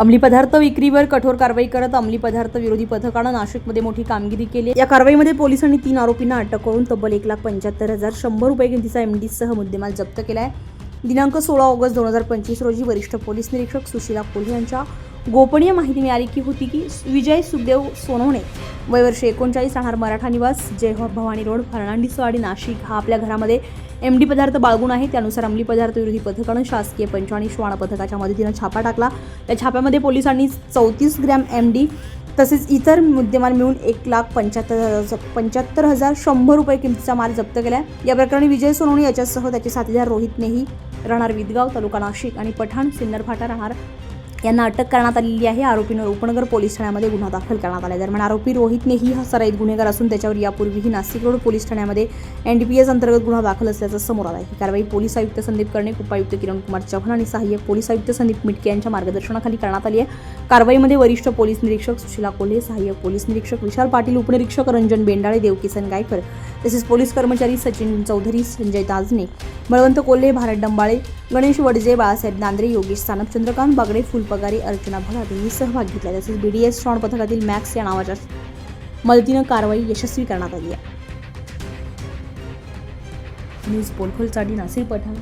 अंमली पदार्थ विक्रीवर कठोर कारवाई करत अंमली पदार्थ विरोधी पथकानं नाशिकमध्ये मोठी कामगिरी केली. या कारवाईमध्ये पोलिसांनी तीन आरोपींना अटक करून तब्बल एक लाख पंच्याहत्तर हजार शंभर रुपये किमतीचा एमडीसह मुद्देमाल जप्त केला आहे दिनांक सोळा ऑगस्ट दोन हजार पंचवीस रोजी वरिष्ठ पोलीस निरीक्षक सुशीला कोल्हे यांच्या गोपनीय माहिती मिळाली की होती की विजय सुखदेव सोनवणे वयवर्ष एकोणचाळीस राहणार मराठा निवास जय हो भवानी रोड फर्नांडिसवाडी नाशिक. हा आपल्या घरामध्ये एम डी पदार्थ बाळगून आहे. त्यानुसार अंमली पदार्थ विरोधी पथकानं शासकीय पंचवाणी आणि श्वान पथकाच्या मदतीनं छापा टाकला. त्या छाप्यामध्ये पोलिसांनी चौतीस ग्रॅम एम डी तसेच इतर मुद्देमाल मिळून एक लाख पंच्याहत्तर पंच्याहत्तर हजार शंभर रुपये किमतीचा माल जप्त केला आहे या प्रकरणी विजय सोनवणे याच्यासह त्याचे साथीदार रोहितनेही राहणार विदगाव तालुका नाशिक आणि पठाण सिन्नर फाटा राहणार. यांना अटक करण्यात आलेली आहे. आरोपींवर उपनगर पोलीस ठाण्यामध्ये गुन्हा दाखल करण्यात आला आहे. दरम्यान आरोपी रोहितने ही हा सराईत गुन्हेगार असून त्याच्यावर यापूर्वीही नाशिक रोड पोलीस ठाण्यामध्ये एन डी पी एस अंतर्गत गुन्हा दाखल असल्याचं समोर आलं आहे ही कारवाई पोलीस आयुक्त संदीप कर्णिक उपायुक्त किरण कुमार चव्हाण आणि सहाय्यक पोलीस आयुक्त संदीप मिटके यांच्या मार्गदर्शनाखाली करण्यात आली आहे. कारवाईमध्ये वरिष्ठ पोलीस निरीक्षक सुशीला कोल्हे सहाय्यक पोलीस निरीक्षक विशाल पाटील उपनिरीक्षक रंजन बेंडाळे देवकिसन गायकर तसेच पोलीस कर्मचारी सचिन चौधरी संजय ताजने बळवंत कोल्हे भारत डंबाळे गणेश वडजे बाळासाहेब नांद्रे योगेश सानप चंद्रकांत बागडे फुलपगारी अर्चना भगात यांनी सहभाग घेतला. तसेच बी डी एस श्रवण पथकातील मॅक्स या नावाच्या मदतीनं कारवाई यशस्वी करण्यात आली आहे. न्यूज पोलखोलसाठी नासिर पठाण